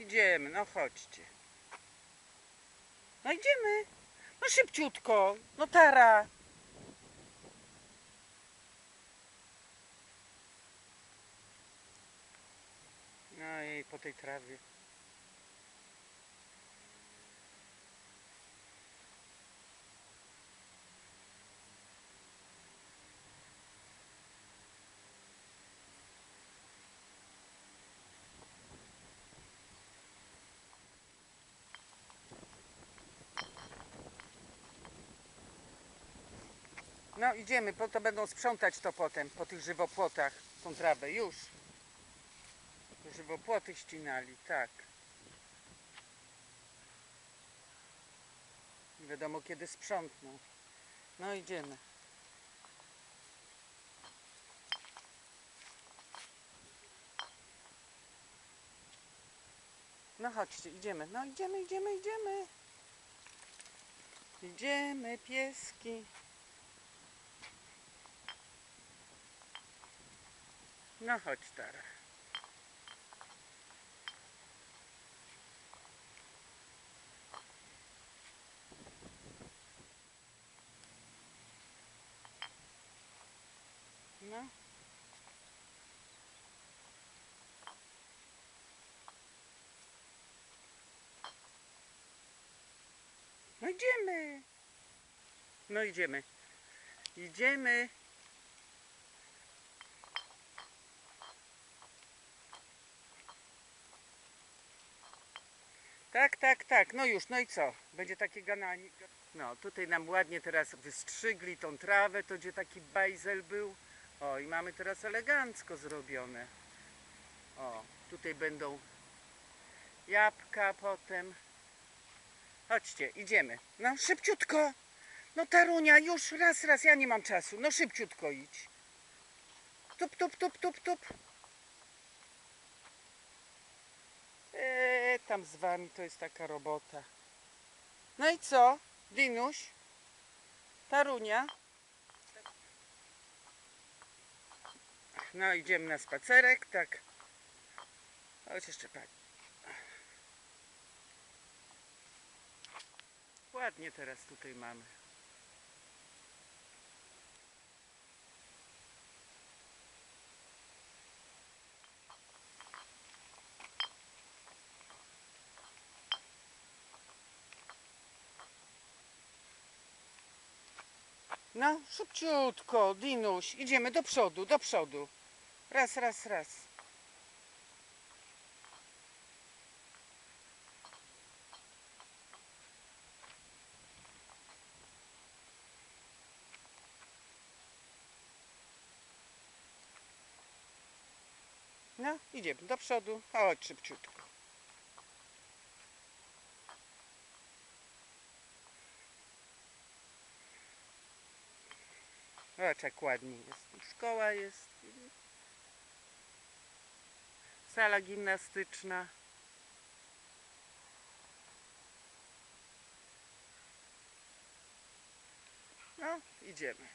Idziemy, no chodźcie. No idziemy. No szybciutko. No Tara. No i po tej trawie. No idziemy, po to będą sprzątać to potem, po tych żywopłotach, tą trawę, już. Żywopłoty ścinali, tak. Nie wiadomo kiedy sprzątną. No idziemy. No chodźcie, idziemy. No idziemy, idziemy, idziemy. Idziemy, pieski. No chodź, Tara. No. No idziemy. No idziemy. Idziemy. Tak, tak, tak. No już, no i co? Będzie takie gananie. No, tutaj nam ładnie teraz wystrzygli tą trawę, to gdzie taki bajzel był. O, i mamy teraz elegancko zrobione. O, tutaj będą jabłka potem. Chodźcie, idziemy. No, szybciutko. No, Tarunia, już raz, raz, ja nie mam czasu. No, szybciutko idź. Tup, tup, tup, tup, tup. Eee, tam z wami to jest taka robota. No i co? Dinuś? Tarunia? No idziemy na spacerek, tak. Chodź jeszcze pani. Ładnie teraz tutaj mamy. No, szybciutko, Dinuś, idziemy do przodu, do przodu. Raz, raz, raz. No, idziemy do przodu. Chodź szybciutko. Zobacz jak ładnie jest. Szkoła jest. Sala gimnastyczna. No, idziemy.